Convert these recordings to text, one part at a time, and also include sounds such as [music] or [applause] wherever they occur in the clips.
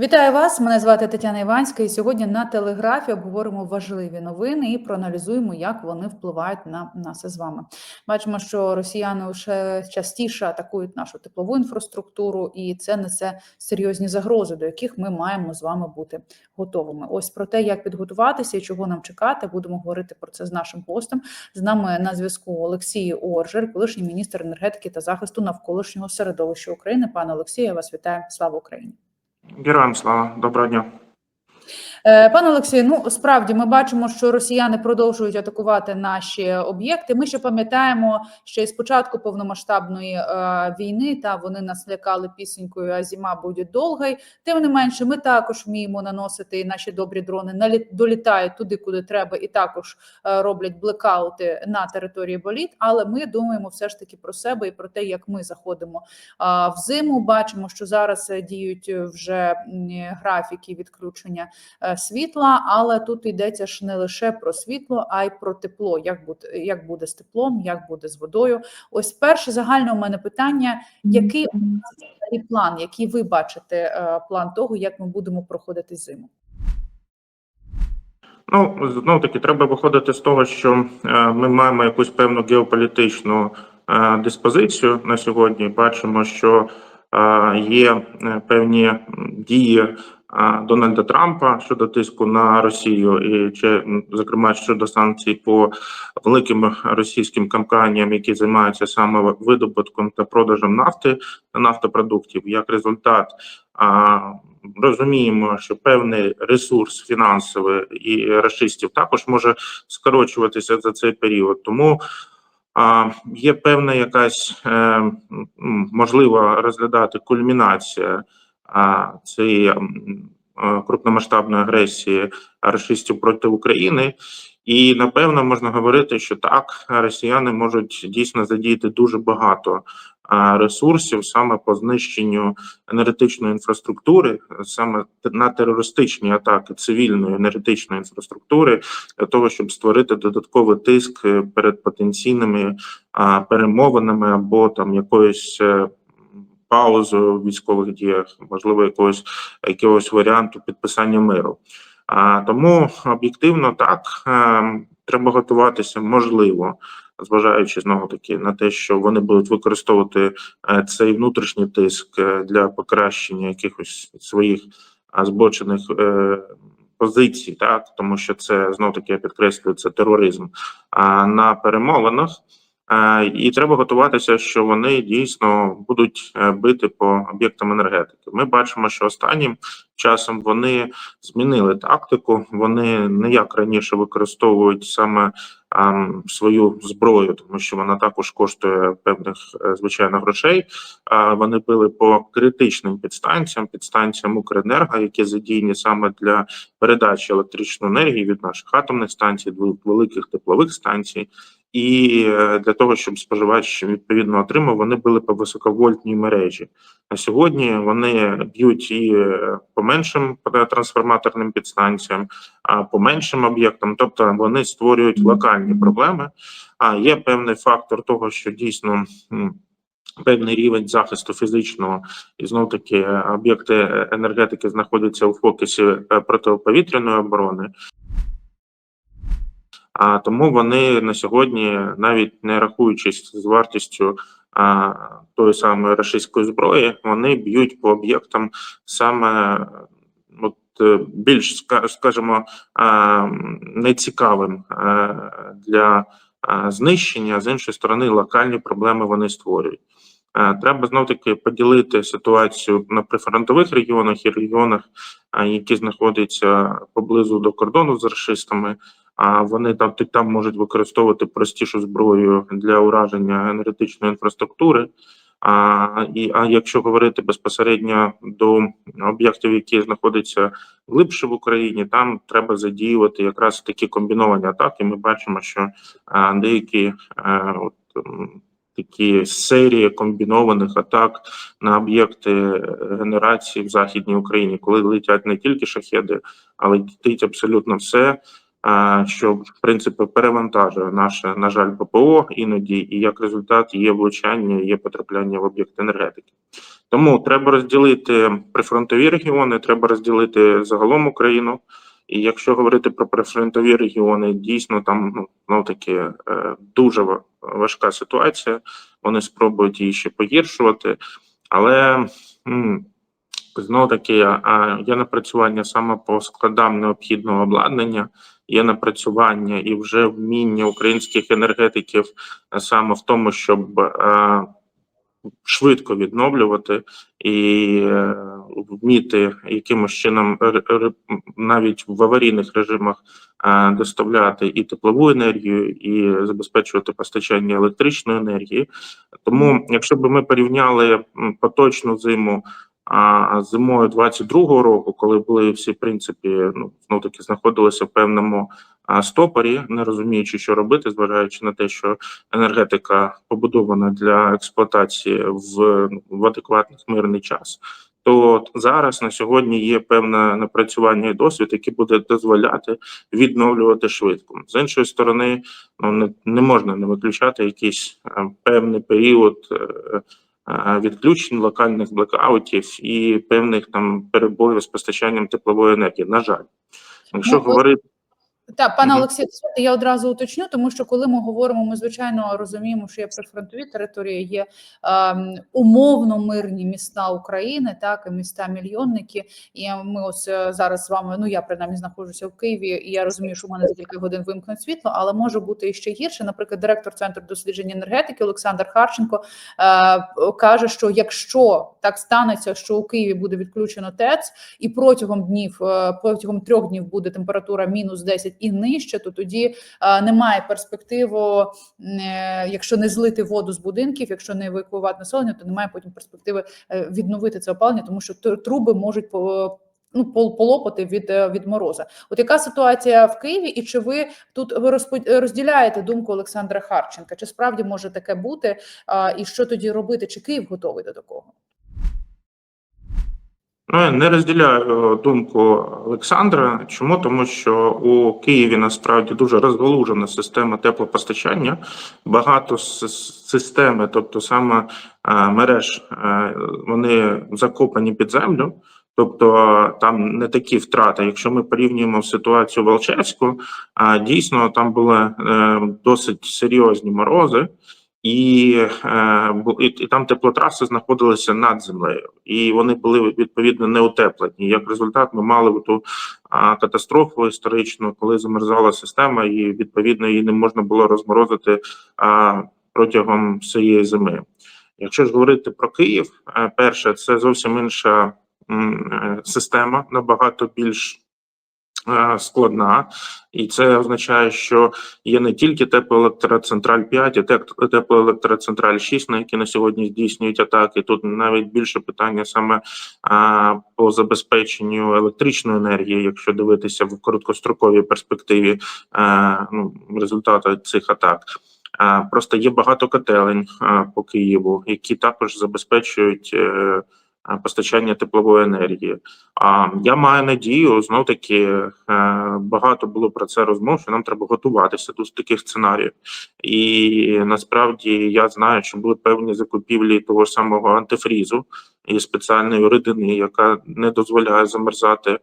Вітаю вас! Мене звати Тетяна Іванська, і сьогодні на телеграфі обговоримо важливі новини і проаналізуємо, як вони впливають на нас із вами. Бачимо, що росіяни вже частіше атакують нашу теплову інфраструктуру, і це несе серйозні загрози, до яких ми маємо з вами бути готовими. Ось про те, як підготуватися і чого нам чекати, будемо говорити про це з нашим гостем. З нами на зв'язку Олексій Оржер, колишній міністр енергетики та захисту навколишнього середовища України. Пане Олексію, я вас вітаю. Слава Україні! Героям слава, доброго дня. Е, Пане Олексію, ну справді ми бачимо, що росіяни продовжують атакувати наші об'єкти. Ми ще пам'ятаємо, що із початку повномасштабної е, війни та вони нас лякали пісенькою, а зима буде довгою. Тим не менше, ми також вміємо наносити і наші добрі дрони долітають туди, куди треба, і також е, роблять блекаути на території боліт. Але ми думаємо все ж таки про себе і про те, як ми заходимо в зиму. Бачимо, що зараз діють вже графіки відключення світла, але тут йдеться ж не лише про світло, а й про тепло. Як буде, як буде з теплом, як буде з водою? Ось перше загальне у мене питання: який у нас план, який ви бачите е, план того, як ми будемо проходити зиму? Ну знову таки, треба виходити з того, що е, ми маємо якусь певну геополітичну е, диспозицію на сьогодні. Бачимо, що є певні дії Дональда Трампа щодо тиску на Росію, і чи зокрема щодо санкцій по великим російським компаніям, які займаються саме видобутком та продажем нафти та нафтопродуктів, як результат. розуміємо, що певний ресурс фінансовий і расистів також може скорочуватися за цей період. Тому а, є певна якась е, м, можливо розглядати кульмінація цієї е, крупномасштабної агресії расистів проти України. І напевно можна говорити, що так росіяни можуть дійсно задіяти дуже багато ресурсів саме по знищенню енергетичної інфраструктури, саме на терористичні атаки цивільної енергетичної інфраструктури, для того, щоб створити додатковий тиск е, перед потенційними перемовинами або там якоюсь. Паузою в військових діях, можливо, якогось якогось варіанту підписання миру. А тому об'єктивно так е, треба готуватися, можливо, зважаючи знову таки на те, що вони будуть використовувати е, цей внутрішній тиск е, для покращення якихось своїх збочених позицій, так тому що це знов таки я підкреслюю, це тероризм а, на перемовинах. Е, І треба готуватися, що вони дійсно будуть е, бити по об'єктам енергетики. Ми бачимо, що останнім часом вони змінили тактику. Вони не як раніше використовують саме ем, свою зброю, тому що вона також коштує певних е, звичайно грошей. Вони били по критичним підстанціям, підстанціям Укренерго, які задіяні саме для передачі електричної енергії від наших атомних станцій, великих теплових станцій. І е, для того, щоб споживач відповідно отримав, вони били по високовольтній мережі. На сьогодні вони б'ють і е, по меншим трансформаторним підстанціям, а по меншим об'єктам, тобто вони створюють локальні проблеми. А є певний фактор того, що дійсно. Певний рівень захисту фізичного і знов таки об'єкти е, енергетики знаходяться у фокусі протиповітряної оборони. А тому вони на сьогодні, навіть не рахуючись з вартістю а, тої самої рашистської зброї, вони б'ють по об'єктам саме от, е, більш ска- скажімо, нецікавим е, для знищення. З іншої сторони, локальні проблеми вони створюють. Е, Треба знов таки поділити ситуацію на прифронтових регіонах і регіонах, які знаходяться поблизу до кордону з расистами а вони там там можуть використовувати простішу зброю для ураження енергетичної інфраструктури. А, і, а якщо говорити безпосередньо до об'єктів, які знаходяться глибше в Україні, там треба задіювати якраз такі комбіновані атаки. Ми бачимо, що а, деякі а, от, такі серії комбінованих атак на об'єкти е, генерації в Західній Україні, коли летять не тільки шахеди, але летить абсолютно все що в принципі перевантажує наше, на жаль, ППО іноді, і як результат є влучання, є потрапляння в об'єкт енергетики. Тому треба розділити прифронтові регіони, треба розділити загалом Україну. І якщо говорити про прифронтові регіони, дійсно там ну таки е, дуже важка ситуація. Вони спробують її ще погіршувати, але м, знов таки є напрацювання саме по складам необхідного обладнання, є напрацювання і вже вміння українських енергетиків е, саме в тому, щоб е, швидко відновлювати і вміти якимось чином навіть в аварійних режимах доставляти і теплову енергію, і забезпечувати постачання електричної енергії. Тому, якщо б ми порівняли поточну зиму а зимою 22-го року, коли були всі в принципі ну знов таки знаходилися в певному стопорі, не розуміючи, що робити, зважаючи на те, що енергетика побудована для експлуатації в, в адекватний мирний час. То зараз на сьогодні є певне напрацювання і досвід, який буде дозволяти відновлювати швидко. З іншої сторони, ну не, не можна не виключати якийсь е, певний період е, е, відключень, локальних блекаутів і певних там перебоїв з постачанням теплової енергії. На жаль, якщо Ну, говорити. Так, пане. Олексію, я одразу уточню, тому що коли ми говоримо, ми звичайно розуміємо, що є прифронтові території, є ем, умовно мирні міста України, так і міста мільйонники. І ми ось е, зараз з вами. Ну я принаймні знаходжуся в Києві, і я розумію, що в мене за кілька годин вимкнуть світло, але може бути і ще гірше. Наприклад, директор центру досліджень енергетики Олександр Харченко е, каже, що якщо так станеться, що у Києві буде відключено ТЕЦ, і протягом днів, е, протягом трьох днів буде температура мінус 10 і нижче, то тоді немає перспективи, е, якщо не злити воду з будинків, якщо не евакуювати населення, то немає потім перспективи е, відновити це опалення, тому що тр- труби можуть по. Ну, пол- полопати від, е, від мороза. От яка ситуація в Києві, і чи ви тут ви розділяєте думку Олександра Харченка? Чи справді може таке бути? І що тоді робити? Чи Київ готовий до такого? Ну, я не розділяю е, думку Олександра. Чому? Тому що у Києві насправді дуже розгалужена система теплопостачання. Багато системи, тобто саме е, мереж, е, вони закопані під землю. Тобто е, там не такі втрати. Якщо ми порівнюємо ситуацію в а дійсно там були е, досить серйозні морози. І, е, і, і там теплотраси знаходилися над землею, і вони були відповідно не утеплені. Як результат, ми мали ту катастрофу історичну, коли замерзала система, і відповідно її не можна було розморозити протягом всієї зими. Якщо ж говорити про Київ, е, перше, це зовсім інша е, система, набагато більш складна, і це означає, що є не тільки теплоелектроцентраль 5, а теплоелектроцентраль 6, на які на сьогодні здійснюють атаки. Тут навіть більше питання саме по забезпеченню електричної енергії, якщо дивитися в короткостроковій перспективі а, ну, результати цих атак. Просто є багато котелень а, по Києву, які також забезпечують. Е, Постачання теплової енергії. А я маю надію, знов таки е, багато було про це розмов, що нам треба готуватися до таких сценаріїв. І насправді я знаю, що були певні закупівлі того ж самого антифрізу і спеціальної рідини, яка не дозволяє замерзати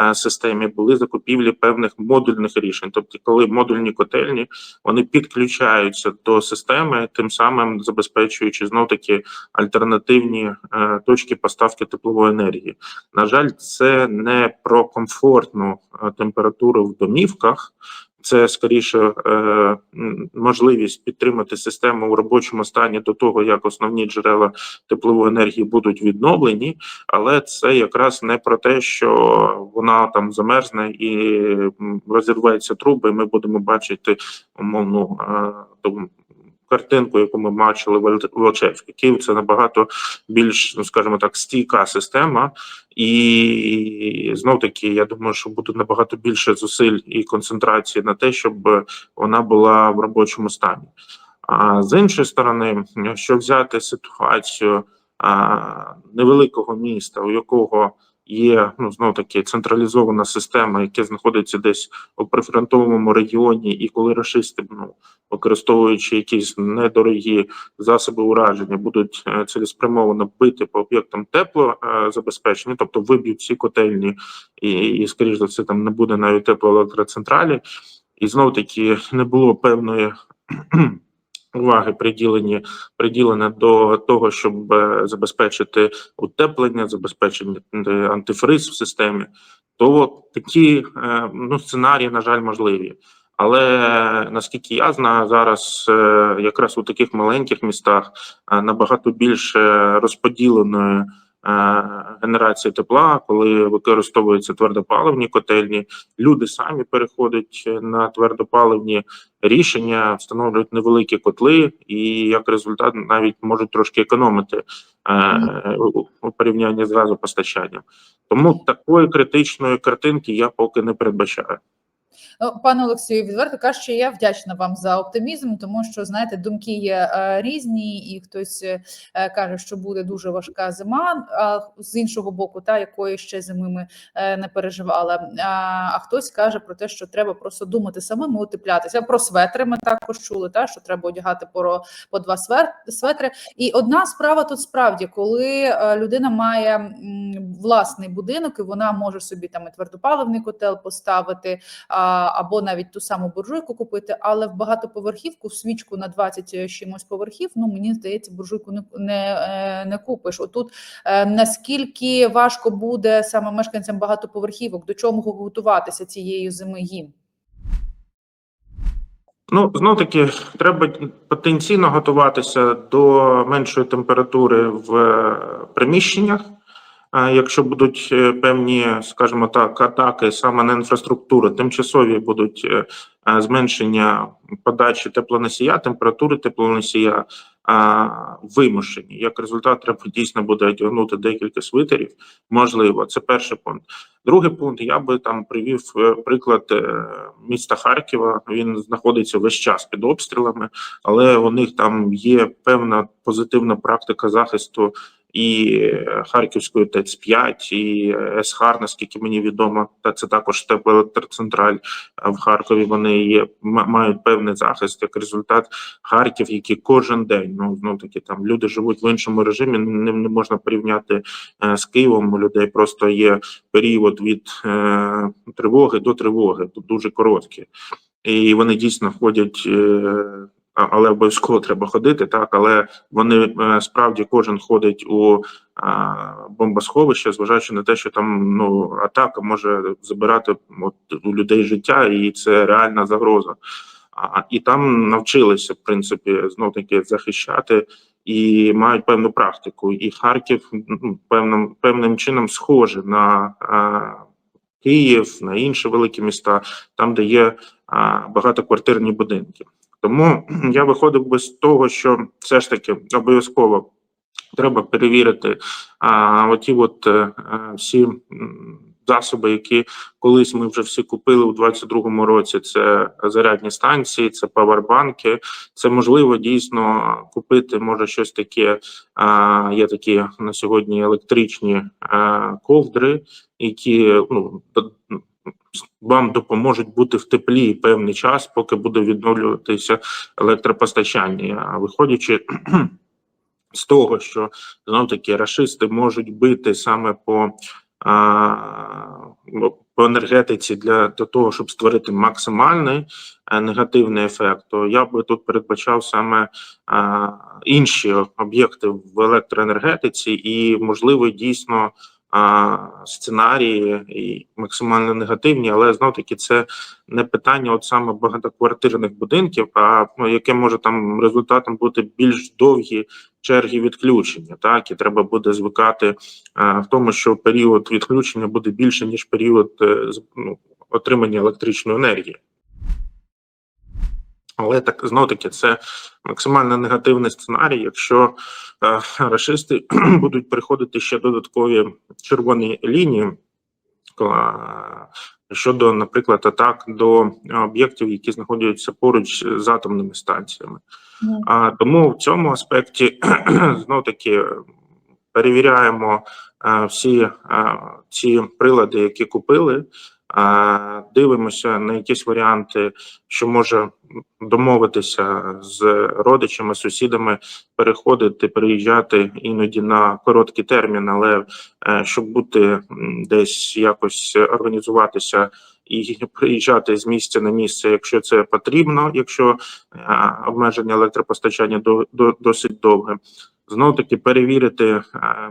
е, системі. Були закупівлі певних модульних рішень. Тобто, коли модульні котельні вони підключаються до системи, тим самим забезпечуючи знов таки альтернативні е, точки поставки теплової енергії. На жаль, це не про комфортну е, температуру в домівках. Це скоріше е, можливість підтримати систему у робочому стані до того, як основні джерела теплової енергії будуть відновлені, але це якраз не про те, що вона там замерзне і розірветься труби. і Ми будемо бачити умовну е, картинку, яку ми бачили в Аль- Київ це набагато більш, ну скажімо так, стійка система, і знов таки, я думаю, що буде набагато більше зусиль і концентрації на те, щоб вона була в робочому стані. А з іншої сторони, якщо взяти ситуацію а, невеликого міста, у якого є ну знов таки централізована система, яка знаходиться десь у прифронтовому регіоні, і коли рашисти, ну використовуючи якісь недорогі засоби ураження, будуть е, цілеспрямовано бити по об'єктам теплозабезпечення, тобто виб'ють ці котельні, і, і скоріш за все, там не буде навіть теплоелектроцентралі, і знов таки не було певної. Уваги приділені приділена до того, щоб е, забезпечити утеплення, забезпечення е, антифриз в системі, то такі е, ну, сценарії, на жаль, можливі. Але наскільки я знаю, зараз якраз у таких маленьких містах набагато більше розподіленої генерації тепла, коли використовуються твердопаливні котельні, люди самі переходять на твердопаливні рішення, встановлюють невеликі котли, і як результат навіть можуть трошки економити е, у- у порівнянні з газопостачанням. Тому такої критичної картинки я поки не передбачаю. Ну, пане Олексію, відверто кажучи, я вдячна вам за оптимізм, тому що знаєте, думки є е, різні, і хтось е, каже, що буде дуже важка зима. А з іншого боку, та якої ще зими ми е, не переживали. А, хтось каже про те, що треба просто думати самим утеплятися. Про светри ми також чули, та що треба одягати по, по два светри. І одна справа тут справді, коли людина має власний будинок, і вона може собі там і твердопаливний котел поставити або навіть ту саму буржуйку купити, але в багатоповерхівку, в свічку на 20 чимось поверхів, ну мені здається, буржуйку не, не, е, не купиш. Отут е, наскільки важко буде саме мешканцям багатоповерхівок, до чого готуватися цієї зими їм? Ну, знов таки, треба потенційно готуватися до меншої температури в е, приміщеннях. Якщо будуть е, певні, скажімо так, атаки саме на інфраструктуру, тимчасові будуть е, е, зменшення подачі теплоносія, температури теплоносія вимушені. Як результат, треба дійсно буде одягнути декілька свитерів. Можливо, це перший пункт. Другий пункт я би там привів приклад міста Харкова. Він знаходиться весь час під обстрілами, але у них там є певна позитивна практика захисту і Харківської ТЕЦ 5 і СХАР, наскільки мені відомо, та це також теплоелектроцентраль в Харкові. Вони є мають певний захист як результат. Харків, який кожен день ну знов таки там люди живуть в іншому режимі. Не, не можна порівняти е, з Києвом. У людей просто є період від е, тривоги до тривоги, тут дуже короткий. І вони дійсно ходять, е, але обов'язково треба ходити, так, але вони е, справді кожен ходить у бомбосховище, зважаючи на те, що там ну атака може забирати от, у людей життя, і це реальна загроза. А, і там навчилися, в принципі, знов таки захищати і мають певну практику. І Харків ну, певним певним чином схожий на а, Київ, на інші великі міста, там, де є а, багатоквартирні будинки. Тому я виходив би з того, що все ж таки обов'язково треба перевірити а, оті от е, е, всі засоби, які колись ми вже всі купили у 22-му році. Це зарядні станції, це павербанки. Це можливо дійсно купити. Може щось таке. А, є такі на сьогодні електричні а, ковдри, які ну вам допоможуть бути в теплі певний час, поки буде відновлюватися електропостачання. Виходячи [clears throat] з того, що знов таки рашисти можуть бити саме по, а, ну, по енергетиці для, для того, щоб створити максимальний е, негативний ефект, то я би тут передбачав саме а, інші об'єкти в електроенергетиці, і можливо дійсно сценарії і максимально негативні, але знов таки це не питання, от саме багатоквартирних будинків, а ну, яке може там результатом бути більш довгі черги відключення. Так і треба буде звикати в тому, що період відключення буде більше ніж період е, ну, отримання електричної енергії. Але так знов таки це максимально негативний сценарій, якщо е, рашисти [clears throat] будуть приходити ще додаткові червоні лінії кла- щодо, наприклад, атак до е, об'єктів, які знаходяться поруч з атомними станціями. А тому в цьому аспекті [clears throat] знов таки перевіряємо е, всі е, ці прилади, які купили. Дивимося на якісь варіанти, що може домовитися з родичами, сусідами, переходити, переїжджати іноді на короткий термін, але е, щоб бути десь якось організуватися і приїжджати з місця на місце, якщо це потрібно, якщо е, обмеження електропостачання до, до досить довге. Знову таки перевірити е,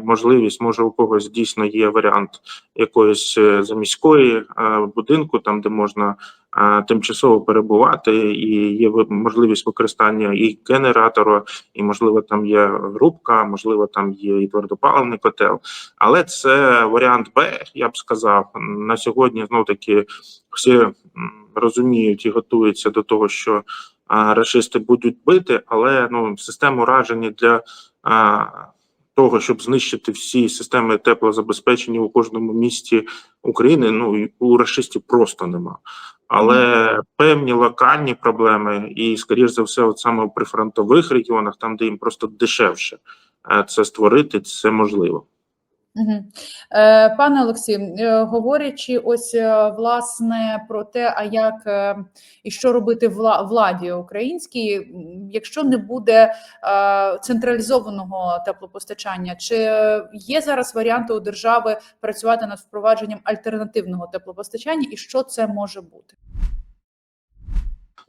можливість, може у когось дійсно є варіант якоїсь е, заміської е, будинку, там де можна тимчасово перебувати, і є можливість використання і генератора, і можливо там є грубка, можливо, там є і твердопаливний котел. Але це варіант Б, я б сказав. На сьогодні знов таки всі розуміють і готуються до того, що рашисти будуть бити, але ну систему ураження для а, того, щоб знищити всі системи теплозабезпечення у кожному місті України. Ну у рашистів просто нема. Але певні локальні проблеми, і скоріш за все, от саме в прифронтових регіонах, там де їм просто дешевше е, це створити, це можливо. Угу. Пане Олексій, е, говорячи ось е, власне про те, а як і що робити вла- владі українській, якщо не буде централізованого теплопостачання, чи є зараз варіанти у держави працювати над впровадженням альтернативного теплопостачання, і що це може бути?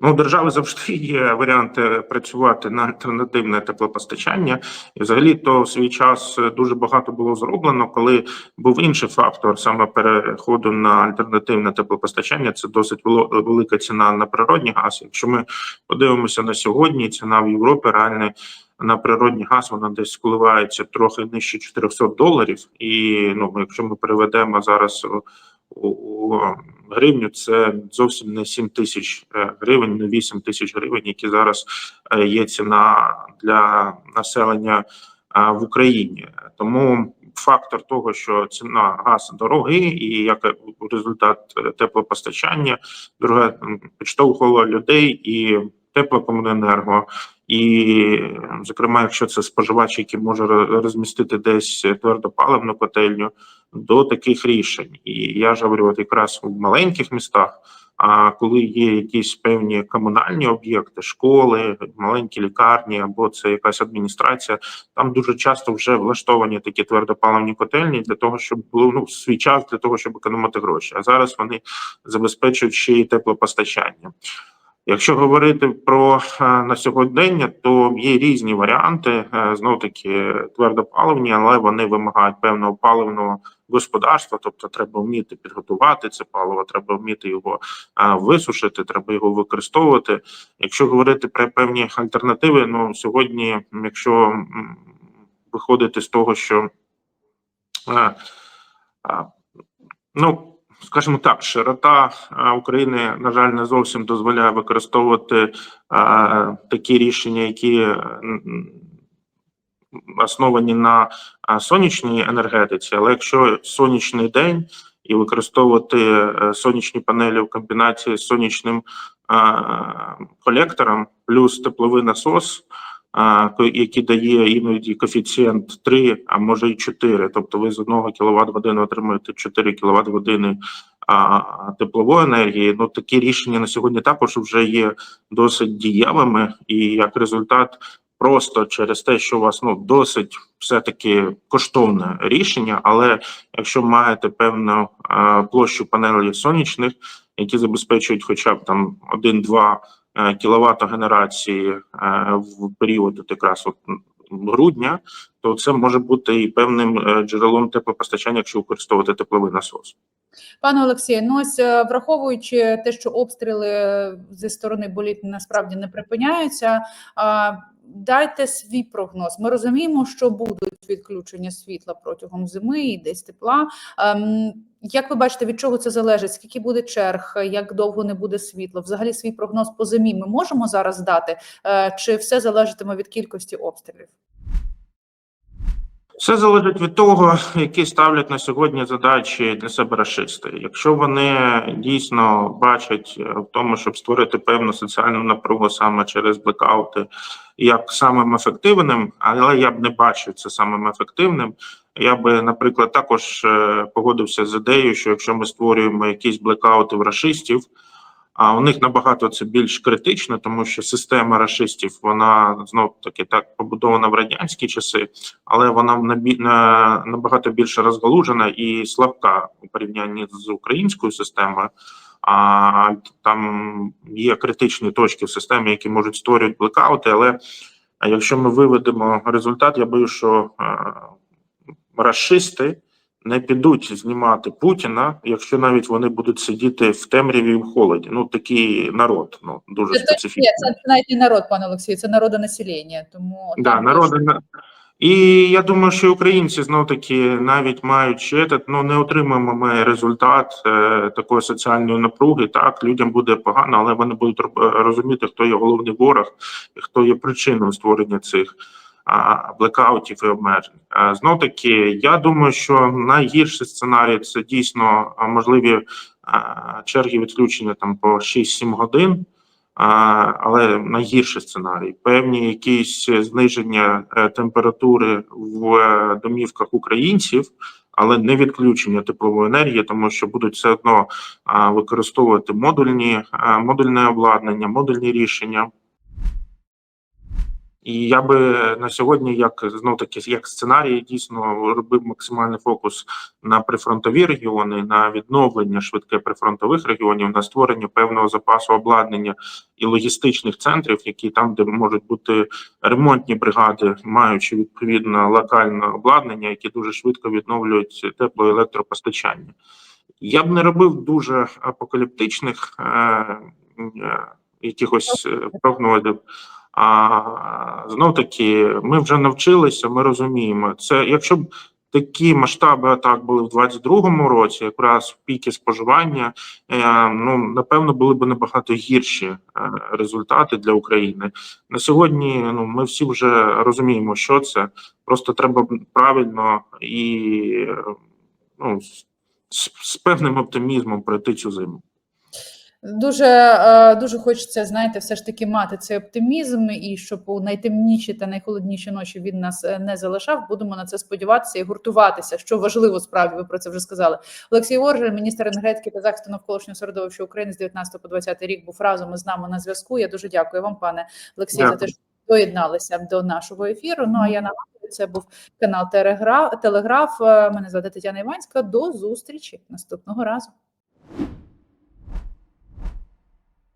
Ну, у держави завжди є варіанти працювати на альтернативне теплопостачання, і взагалі то в свій час дуже багато було зроблено, коли був інший фактор саме переходу на альтернативне теплопостачання. Це досить велика ціна на природний газ. Якщо ми подивимося на сьогодні, ціна в Європі реально на природний газ вона десь коливається трохи нижче 400 доларів. І ну, якщо ми переведемо зараз у, гривню, це зовсім не 7 тисяч е, гривень, не 8 тисяч гривень, які зараз е, є ціна для населення е, в Україні. Тому фактор того, що ціна газ дорогий, і як результат теплопостачання, друге підштовхувало людей і теплокомуненерго. І, зокрема, якщо це споживач, який може розмістити десь твердопаливну котельню, до таких рішень. І я ж говорю, от якраз у маленьких містах. А коли є якісь певні комунальні об'єкти, школи, маленькі лікарні або це якась адміністрація, там дуже часто вже влаштовані такі твердопаливні котельні для того, щоб було ну свій час для того, щоб економити гроші. А зараз вони забезпечують ще й теплопостачання. Якщо говорити про е, на сьогодення, то є різні варіанти, знов таки твердопаливні, але вони вимагають певного паливного господарства, тобто треба вміти підготувати це паливо, треба вміти його висушити, треба його використовувати. Якщо говорити про певні альтернативи, ну сьогодні, якщо виходити з того, що ну. Скажімо так, широта України, на жаль, не зовсім дозволяє використовувати а, такі рішення, які е, основані на сонячній енергетиці. Але якщо сонячний день і використовувати е, сонячні панелі в комбінації з сонячним колектором, плюс тепловий насос, який дає іноді коефіцієнт 3, а може і 4, тобто ви з 1 кВт години отримуєте 4 кВт години теплової енергії. Ну такі рішення на сьогодні також вже є досить дієвими, і як результат, просто через те, що у вас ну досить все таки коштовне рішення, але якщо маєте певну площу панелей сонячних, які забезпечують хоча б там 1-2 кВт генерації е, в період якраз от грудня, то це може бути і певним е, джерелом теплопостачання, якщо використовувати тепловий насос. Пане Олексію, ну ось е, враховуючи те, що обстріли зі сторони боліт насправді не припиняються. Дайте свій прогноз. Ми розуміємо, що будуть відключення світла протягом зими і десь тепла. Ем, Як ви бачите, від чого це залежить? Скільки буде черг, як довго не буде світла? Взагалі, свій прогноз по зимі ми можемо зараз дати, Е, чи все залежатиме від кількості обстрілів? Все залежить від того, які ставлять на сьогодні задачі для себе расисти. Якщо вони дійсно бачать е, в тому, щоб створити певну соціальну напругу саме через блекаути, як самим ефективним, але я б не бачив це самим ефективним. Я би, наприклад, також е, погодився з ідеєю, що якщо ми створюємо якісь блекаути в расистів, а у них набагато це більш критично, тому що система расистів вона знов таки так побудована в радянські часи, але вона набагато більше розгалужена і слабка у порівнянні з українською системою. А там є критичні точки в системі, які можуть створювати блекаути. Але якщо ми виведемо результат, я боюсь, що е, расисти не підуть знімати Путіна, якщо навіть вони будуть сидіти в темряві і в холоді. Ну такий народ, ну дуже Це, це, специфічний. ні, це навіть не народ, пане Олексію, це народонаселення. Тому Да, народи на- і я думаю, що українці знов таки, навіть маючи этот, ну не отримаємо ми результат е, такої соціальної напруги. Так людям буде погано, але вони будуть розуміти, хто є головний ворог і хто є причиною створення цих блекаутів і обмежень. А, знов таки, я думаю, що найгірший сценарій це дійсно можливі черги відключення там по 6-7 годин. Але найгірший сценарій певні якісь зниження е, температури в е, домівках українців, але не відключення теплової енергії, тому що будуть все одно використовувати модульні модульне обладнання, модульні рішення. І я би на сьогодні, як знов таки, як сценарій, дійсно робив максимальний фокус на прифронтові регіони, на відновлення швидке прифронтових регіонів, на створення певного запасу обладнання і логістичних центрів, які там, де можуть бути ремонтні бригади, маючи відповідно локальне обладнання, які дуже швидко відновлюють тепло електропостачання. Я б не робив дуже апокаліптичних е, е, якихось е, прогнозів. А знов таки, ми вже навчилися, ми розуміємо. Це якщо б такі масштаби атак були в 22-му році, якраз в піки споживання, е, ну напевно, були б набагато гірші е, результати для України. На сьогодні ну ми всі вже розуміємо, що це. Просто треба правильно і ну, з, з певним оптимізмом пройти цю зиму. Дуже е, дуже хочеться, знаєте, все ж таки мати цей оптимізм, і щоб у найтемніші та найхолодніші ночі він нас е, не залишав. Будемо на це сподіватися і гуртуватися. Що важливо, справді ви про це вже сказали. Олексій Оржель, міністр енергетики та захисту навколишнього середовища України з 19 по 20 рік, був разом із нами на зв'язку. Я дуже дякую вам, пане Олексію, за те, що доєдналися до нашого ефіру. Ну а я нагадую, це був канал Телеграф. Телеграф. Е, Мене звати Тетяна Іванська. До зустрічі наступного разу.